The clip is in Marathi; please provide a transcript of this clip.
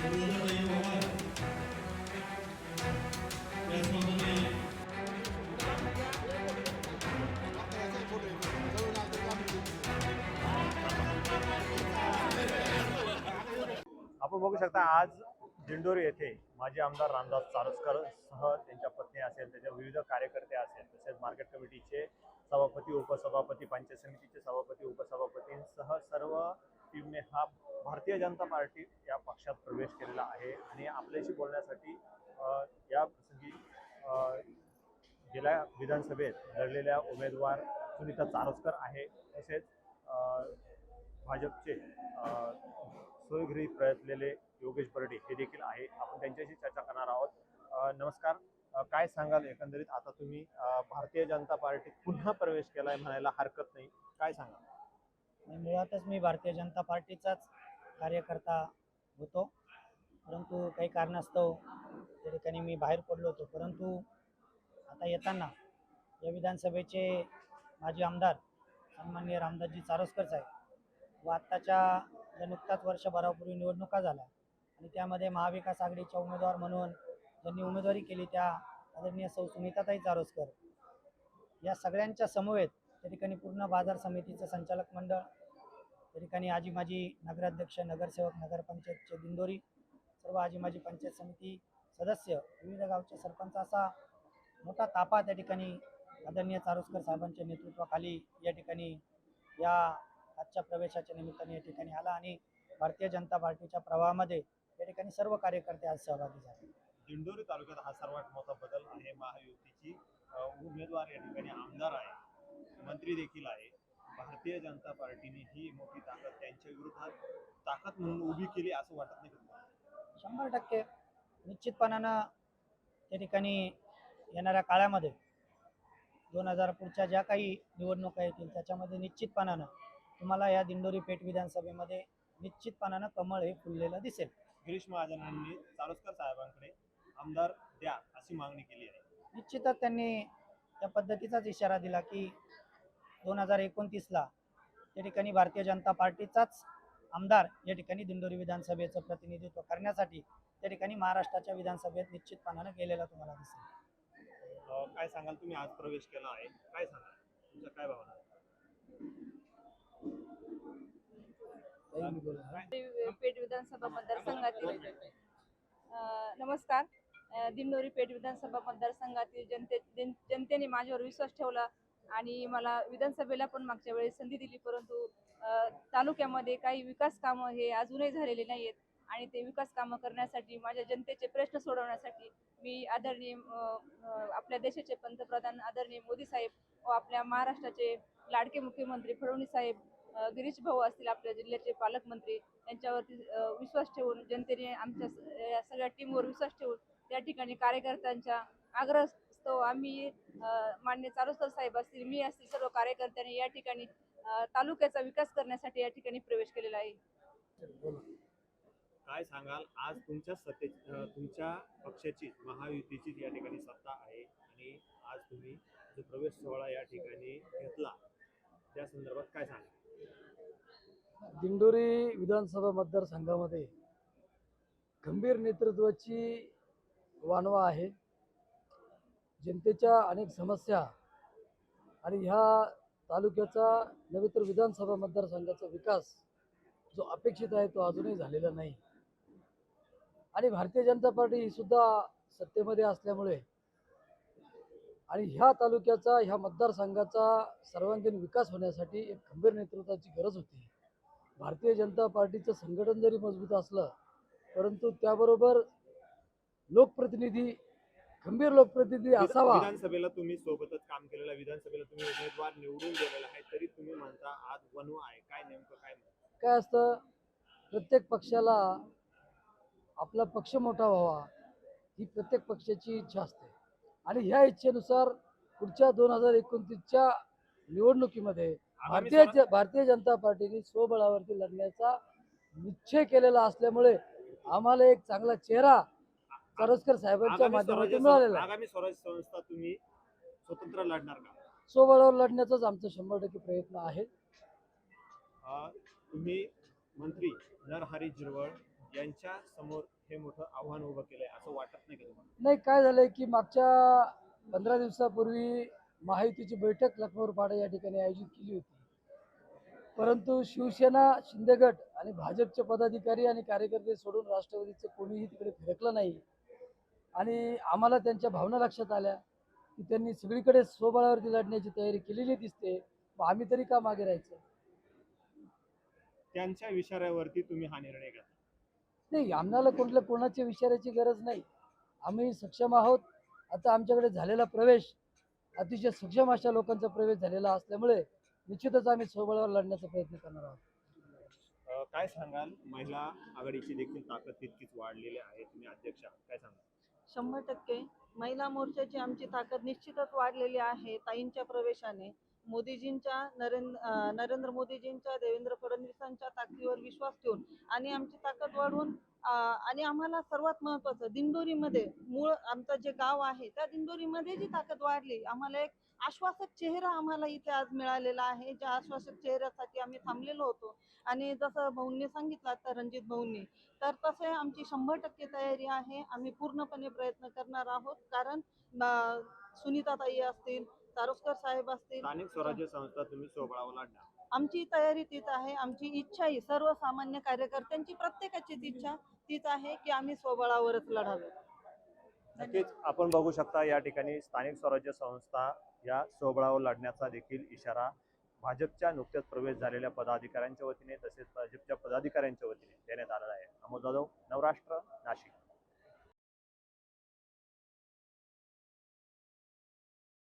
आपण बघू शकता आज दिंडोरी येथे माजी आमदार रामदास चारसकर सह त्यांच्या पत्नी असेल त्याच्या विविध कार्यकर्ते असेल तसेच मार्केट कमिटीचे सभापती उपसभापती पंचायत समितीचे सभापती उपसभापतींसह सर्व टीमने हा भारतीय जनता पार्टी या पक्षात प्रवेश केलेला आहे. आणि आपल्याशी बोलण्यासाठी या प्रसंगी गेल्या विधानसभेत लढलेल्या उमेदवार सुनीता चारोस्कर आहे. तसेच भाजपचे सोयगिरी स्वयंघ्री योगेश बर्डे हे देखील आहे. आपण त्यांच्याशी चर्चा करणार आहोत. नमस्कार. काय सांगाल एकंदरीत? आता तुम्ही भारतीय जनता पार्टीत पुन्हा प्रवेश केलाय म्हणायला हरकत नाही. काय सांगाल? मुळातच मी भारतीय जनता पार्टीचाच कार्यकर्ता होतो. परंतु काही कारणास्तव त्या ठिकाणी मी बाहेर पडलो होतो. परंतु आता येताना या विधानसभेचे माजी आमदार सन्माननीय रामदासजी चारोसकर साहेब व आत्ताच्या ज्या नुकताच वर्षभरापूर्वी निवडणुका झाल्या आणि त्यामध्ये महाविकास आघाडीच्या उमेदवार म्हणून ज्यांनी उमेदवारी केली त्या आदरणीय सौ सुनीताताई चारोस्कर या सगळ्यांच्या समवेत त्या ठिकाणी पूर्ण बाजार समितीचं संचालक मंडळ त्या ठिकाणी आजी माजी नगराध्यक्ष नगरसेवक नगरपंचायतचे दिंडोरी सर्व आजी माजी पंचायत समिती सदस्य विविध गावचे सरपंच असा मोठा तापा त्या ठिकाणी आदरणीय चारुस्कर साहेबांच्या नेतृत्वाखाली या ठिकाणी या आजच्या प्रवेशाच्या निमित्ताने या ठिकाणी आला आणि भारतीय जनता पार्टीच्या प्रवाहामध्ये या ठिकाणी सर्व कार्यकर्ते आज सहभागी झाले. दिंडोरी तालुक्यात हा सर्वात मोठा बदल आहे. महायुतीची उमेदवार या ठिकाणी आमदार आहे. मंत्री देखील आहे. भारतीय जनता पार्टीने ही मोठी ताकद त्यांच्या विरोधात ताकद म्हणून उभी केली असं वाटत नाही? शंभर टक्के. निश्चितपणानं त्या ठिकाणी येणाऱ्या काळामध्ये दोन हजार पुढच्या ज्या काही निवडणुका येतील त्याच्यामध्ये निश्चितपणानं तुम्हाला या दिंडोरी पेठ विधानसभेमध्ये निश्चितपणानं कमळ हे फुललेलं दिसेल. गिरीश महाजनांनी चारोस्कर साहेबांकडे आमदार द्या अशी मागणी केली आहे. निश्चितच त्यांनी त्या पद्धतीचाच इशारा दिला की दोन हजार एकोणतीसला त्या ठिकाणी भारतीय जनता पार्टीचाच आमदार या ठिकाणी दिंडोरी विधानसभेचं प्रतिनिधित्व करण्यासाठी त्या ठिकाणी महाराष्ट्राच्या विधानसभेत निश्चितपणानं गेलेला तुम्हाला दिसेल. काय सांगाल तुम्ही? आज प्रवेश केला आहे. काय सांगाल? तुमच्या काय भावना? पेठ विधानसभा मतदारसंघातील नमस्कार. दिंडोरी पेठ विधानसभा मतदारसंघातील जनते जन- जनतेने माझ्यावर विश्वास ठेवला. आणि मला विधानसभेला पण मागच्या वेळेस संधी दिली परंतु तालुक्यामध्ये काही विकास कामं हे अजूनही झालेले नाही आहेत आणि ते विकास कामं करण्यासाठी माझ्या जनतेचे प्रश्न सोडवण्यासाठी मी आदरणीय आपल्या देशाचे पंतप्रधान आदरणीय मोदी साहेब व आपल्या महाराष्ट्राचे लाडके मुख्यमंत्री फडणवीस साहेब गिरीश भाऊ असतील आपल्या जिल्ह्याचे पालकमंत्री यांच्यावरती विश्वास ठेवून जनतेने आमच्या या सगळ्या टीमवर विश्वास ठेवून त्या ठिकाणी कार्यकर्त्यांच्या आग्रह आग्रहस्तव आम्ही मान्य चारोस्कर साहेब असतील मी असतील सर्व कार्यकर्त्यांनी या ठिकाणी तालुक्याचा विकास करण्यासाठी या ठिकाणी प्रवेश केलेला आहे. काय सांगाल? आज तुमच्या सत्ते तुमच्या पक्षाची महायुतीची या ठिकाणी सत्ता आहे आणि आज तुम्ही जो प्रवेश सोहळा या ठिकाणी घेतला त्या संदर्भात काय सांगाल? दिंडोरी विधानसभा मतदारसंघामध्ये गंभीर नेतृत्वाची वानवा आहे. जनतेच्या अनेक समस्या आणि ह्या तालुक्याचा नव्हे तर विधानसभा मतदारसंघाचा विकास जो अपेक्षित आहे तो अजूनही झालेला नाही. आणि भारतीय जनता पार्टी ही सुद्धा सत्तेमध्ये असल्यामुळे आणि ह्या तालुक्याचा ह्या मतदारसंघाचा सर्वांगीण विकास होण्यासाठी एक खंबीर नेतृत्वाची गरज होती. भारतीय जनता पार्टीचं संघटन जरी मजबूत असलं परंतु त्याबरोबर लोकप्रतिनिधी खंबीर लोकप्रतिनिधी असावा विधानसभेला तुम्ही सोबतच काम केलेलं. विधानसभेला तुम्ही उमेदवार निवडून गेलेला आहे तरी तुम्ही म्हणता आज वनवा आहे काय नेमकं काय? काय असतं प्रत्येक पक्षाला आपला पक्ष मोठा व्हावा ही प्रत्येक पक्षाची इच्छा असते आणि ह्या इच्छेनुसार पुढच्या दोन हजार एकोणतीसच्या निवडणुकीमध्ये भारतीय ज- भारतीय जनता पार्टीने स्वबळावरती लढण्याचा निश्चय केलेला असल्यामुळे आम्हाला एक चांगला चेहरा चारोस्कर साहेबांच्या आगामी माध्यमातून स्वराज्य मिळालेला आहे. आगामी स्वराज्य संस्था तुम्ही स्वतंत्र लढणार का? स्वबळावर लढण्याचाच आमचा शंभर टक्के प्रयत्न आहे. अ, तुम्ही मंत्री नरहरी जिरवळ यांच्या समोर हे मोठं आव्हान उभं केलंय असं वाटत नाही का तुम्हाला? नाही काय झालंय की मागच्या पंधरा दिवसापूर्वी महायुतीची बैठक लखनौर पाडा या ठिकाणी आयोजित केली होती. परंतु शिवसेना शिंदेगट आणि भाजपचे पदाधिकारी आणि कार्यकर्ते सोडून राष्ट्रवादीचं कोणीही तिकडे फिरकलं नाही. आणि आम्हाला त्यांच्या भावना लक्षात आल्या की त्यांनी सगळीकडे स्वबळावरती लढण्याची तयारी केलेली दिसते. मग आम्ही तरी का मागे राहायचं? त्यांच्या इशाऱ्यावरती तुम्ही हा निर्णय घेतला नाही आम्हाला कोणत्या कोणाच्या विचाराची गरज नाही. आम्ही सक्षम आहोत. आता आमच्याकडे झालेला प्रवेश अतिशय सक्षम अशा लोकांचा प्रवेश झालेला असल्यामुळे निश्चितच आम्ही स्वबळावर लढण्याचा प्रयत्न करणार आहोत. काय सांगाल? महिला आघाडीची देखील ताकद तितकीच वाढलेली आहे. तुम्ही अध्यक्ष काय सांगाल? शंभर टक्के. महिला मोर्चाची आमची ताकद निश्चितच वाढलेली आहे ताईंच्या प्रवेशाने. मोदीजींच्या नरेंद्र नरेंद्र मोदीजींच्या देवेंद्र फडणवीसांच्या ताकदीवर विश्वास ठेवून आणि आमची ताकद वाढवून आणि आम्हाला सर्वात महत्वाचं दिंडोरीमध्ये मूळ आमचं जे गाव आहे त्या दिंडोरीमध्ये जी ताकद वाढली आम्हाला एक आश्वासक चेहरा आम्हाला इथे आज मिळालेला आहे. ज्या आश्वासक चेहऱ्यासाठी आम्ही थांबलेलो होतो. आणि जसं भाऊंनी सांगितलं आता रणजित भाऊंनी तर तसे आमची शंभर टक्के तयारी आहे. आम्ही पूर्णपणे प्रयत्न करणार आहोत. कारण सुनीताताई असतील तारोस्कर साहेब असतील. स्थानिक स्वराज्य संस्था तुम्ही सोबळावला आमची तयारी तीच आहे आमची इच्छा ही सर्वसामान्य कार्यकर्त्यांची प्रत्येकाचीच इच्छा तीच आहे की आम्ही स्वबळावरच लढावे. नक्कीच आपण बघू शकता या ठिकाणी स्थानिक स्वराज्य संस्था या स्वबळावर लढण्याचा देखील इशारा भाजपच्या नुकत्याच प्रवेश झालेल्या पदाधिकाऱ्यांच्या वतीने तसेच भाजपच्या पदाधिकाऱ्यांच्या वतीने देण्यात आलेला आहे. अमोल जाधव नवराष्ट्र नाशिक.